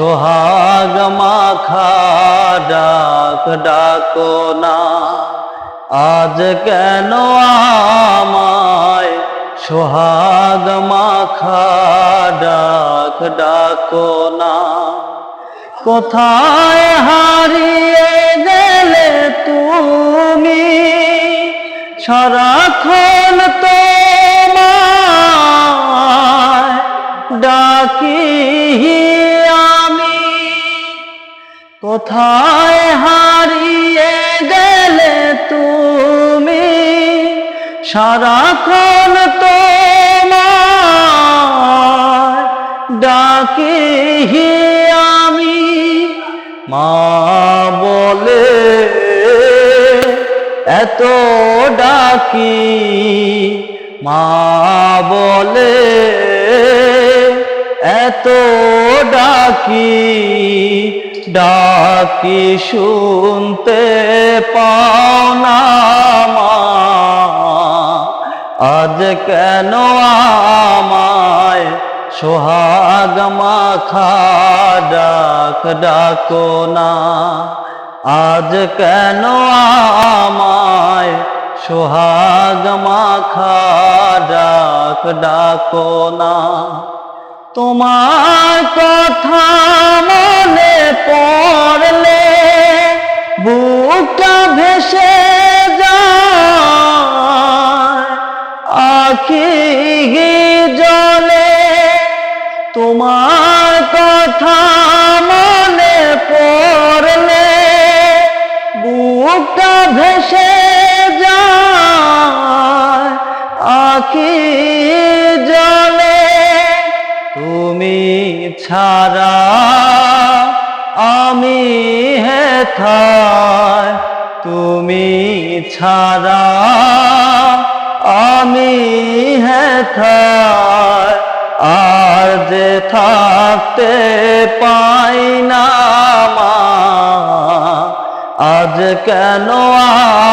সোহাগ মাখা ডাক ডাকো না। আজ কেন আমায় সোহাগ মাখা ডাক ডাকো না? কোথায় হারিয়ে গেলে তুমি? সারাক্ষণ তোমায় কোথায় হারিয়ে গেলে তুমি? সারাক্ষণ তোমায় ডাকি আমি। মা বলে, এত ডাকি। মা বলে, এত ডাকি। ডাকি শুনতে পাওনা আজ কেন আমায় সোহাগ মাখা ডাক ডাকো না? আজ কেন আমায় সোহাগ মাখা ডাক ডাকো না? তোমার কথা মনে পড়লে বুকটা ভেসে যায়। জলে তোমার কথা মনে পড়লে বুকটা ভেসে যায়। জলে তুমি ছাড়া হেথায় তুমি ছাড়া আমি হেথায় আর যে থাকতে পাই না মা, আজ কেন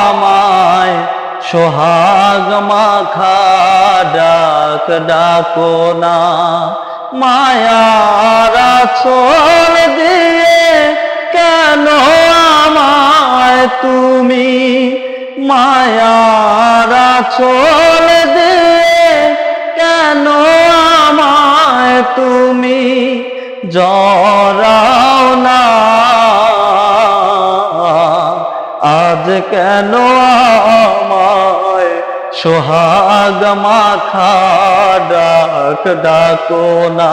আমায় সোহাগ মাখা ডাক ডাকো না? মায়ারা ছোল দিয়ে কেন আমায় তুমি মায়ারা ছোল দিয়ে কেন আমায় তুমি জরাও না? আজ কেন আমায় সোহাগ মাখা ডাক ডাকো না?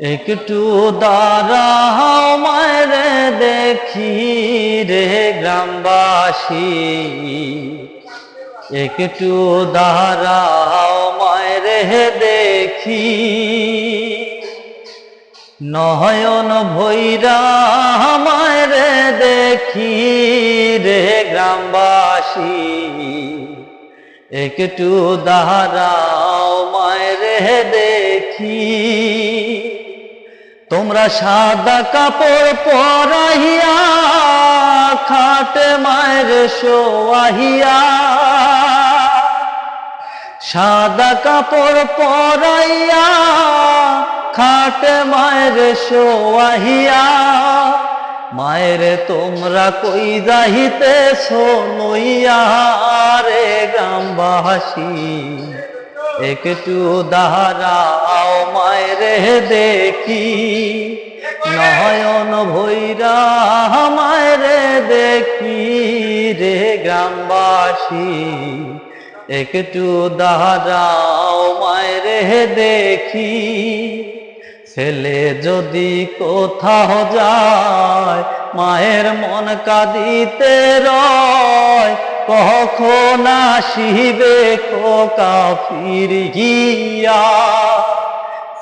একটু দাঁড়াও মারে দেখি রে গ্রামবাসী। একটু দাঁড়াও মারে দেখি। নয়ন ভৈরা মারে দেখি রে গ্রামবাসী। একটু দাঁড়াও মারে দেখি। তোমরা সাদা কাপড় পরাহিয়া, খাটে মায়ের শোয়াহিয়া সাদা কাপড় পরাইয়া, খাটে মায়ের শোয়াহিয়া মায়ের তোমরা কই যাহিতে শোনইয়া রে গ্রামবাসী? একটু দাঁড়াও মায়ের দেখি। নয়ন ভৈরা মায়ের দেখি রে গ্রামবাসী। একটু দাঁড়াও মায়ের দেখি। ছেলে যদি কোথাও যায়, মায়ের মন কাঁদিতে রয়। কখন আসিবে খোকা ফিরিয়া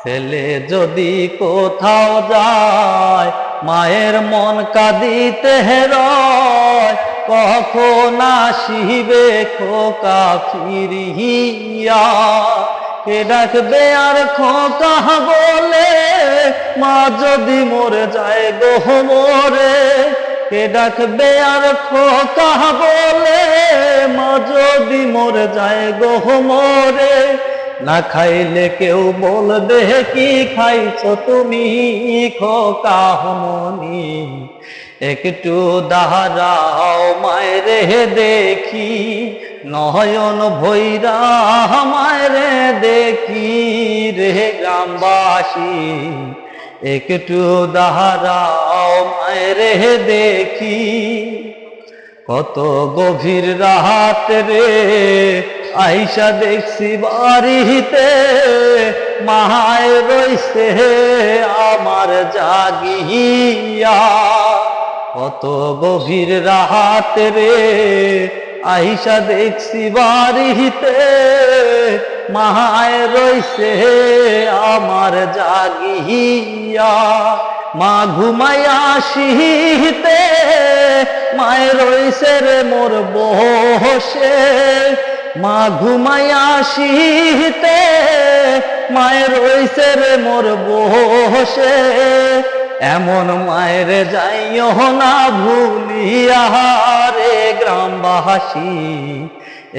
ছেলে যদি কোথাও যায়, মায়ের মন কাঁদিতে রয় কখন আসিবে খোকা ফিরিয়া কে ডাকবে আর খোকা বলে? মা যদি মরে যায় গো মরে। কে ডাকবে আর খোকা বলে? মা যদি মরে যায় গো মরে, না খাইলে কেউ বলবে, কি খাইছো তুমি খোকা হমনি একটু দাঁড়াও মায়েরে দেখি, নয়ন ভৈরা মায়েরে দেখি রে গ্রামবাসী। একটু দাঁড়াও মায়েরে দেখি কত গভীর রাত রে আইসা দেখছি বাড়িতে, মাহায় রইছে আমার জাগিয়া। কত গভীর রাত রে আইসা দেখছি বাড়িতে, মাহায় রইছে আমার জাগিয়া। মা ঘুমাইয়া শীতে মায়ের রইছে রে মোর বহসে মা ঘুমাইয়া শীতে মায়ের রইছে রে মোর বসে এমন মায়ের যাইও না ভুলিয়া রে গ্রামবাসী।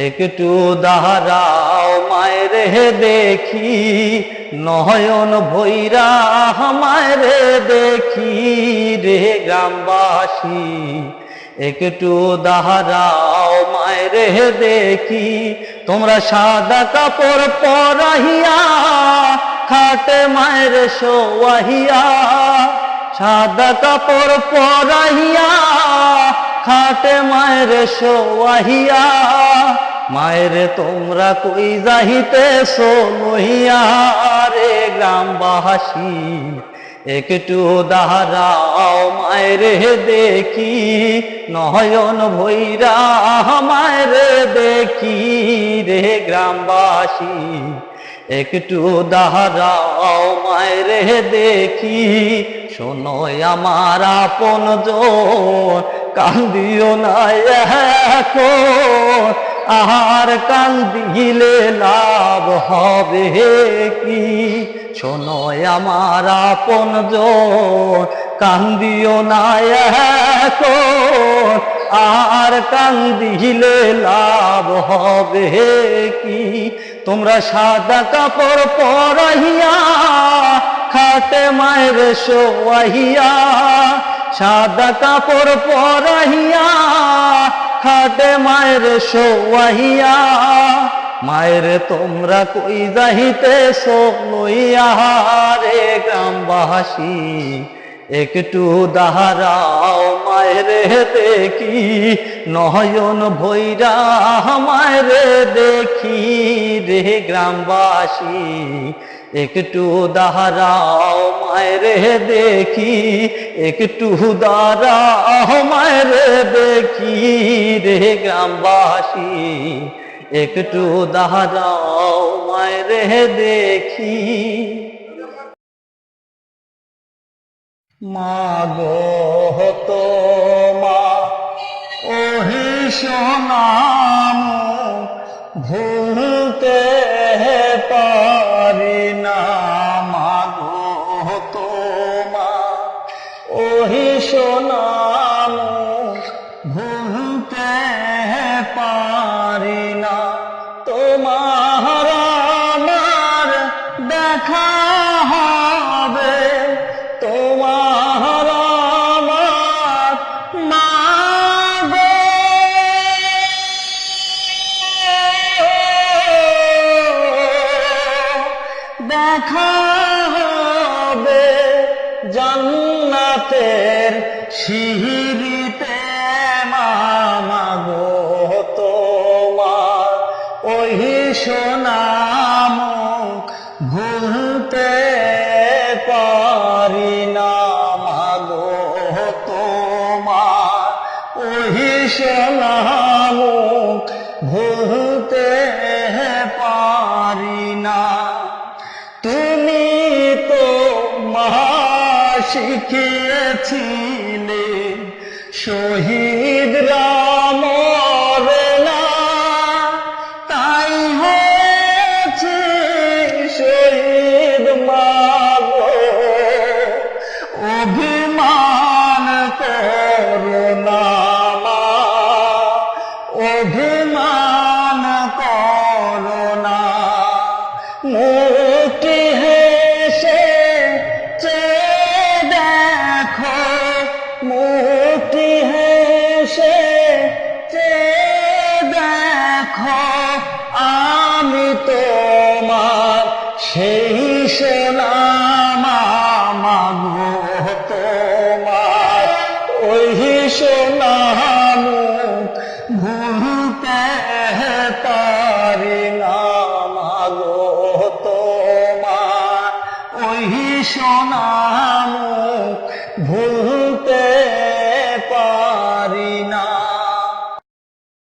একটু দাঁড়াও মায়ের দেখি, নয়ন ভৈরা মায়ের দেখি রে গ্রামবাসী। একটু দাঁড়াও মায়ের দেখি, তোমরা সাদা কাপড় পরাহিয়া, খাটে মায়ের শোয়াহিয়া, সাদা কাপড় পরাইয়া খাটে মায়ের শোয়াহিয়া, মায়ের তোমরা কই যাহিতে সোনহিয়া রে গ্রামবাসী? একটু দাঁড়াও মায়ের দেখি, নয়ন ভৈরা মায়ের দেখি রে গ্রামবাসী। একটু দাঁড়াও মায়ের দেখি, শোনো আমার আপন কান্দিও না এখন আহার কান্দিলে লাভ হবে কি? শোনো আমার আপন কান্দিও না আর কান্দিলে লাভ হবে কি? তোমরা সাদা কাপড় পরাইয়া, খাটে মায়ের শোয়াহিয়া সাদা কাপড় পরাইয়া, খাটে মায়ের শোয়াহিয়া মায়ের তোমরা কই যাহিতে সোনইয়া রে গ্রামবাসী, একটু দাঁড়াও মায়ের দেখি। নয়ন ভৈরা মায়ের দেখি রে গ্রামবাসী, একটু দাঁড়াও মায়ের দেখি। একটু দাঁড়াও মায়ের দেখি রে গ্রামবাসী। একটু দাঁড়াও মায়ের দেখি। মা গো তো মা ওহি সোনাম ভুলতে ওই সোনাম ভুলতে পারি না মাগো তোমার। ওই সোনাম ভুলতে পারি না তুমি তো মহা শিখিয়েছিলে, শহীদ অভিমান করুণা মুক্তি হেসে চেয়ে দেখো। মুক্তি হেসে চেয়ে দেখো। আমি তোমার সেই সোনামা তোমার ওই সোনামু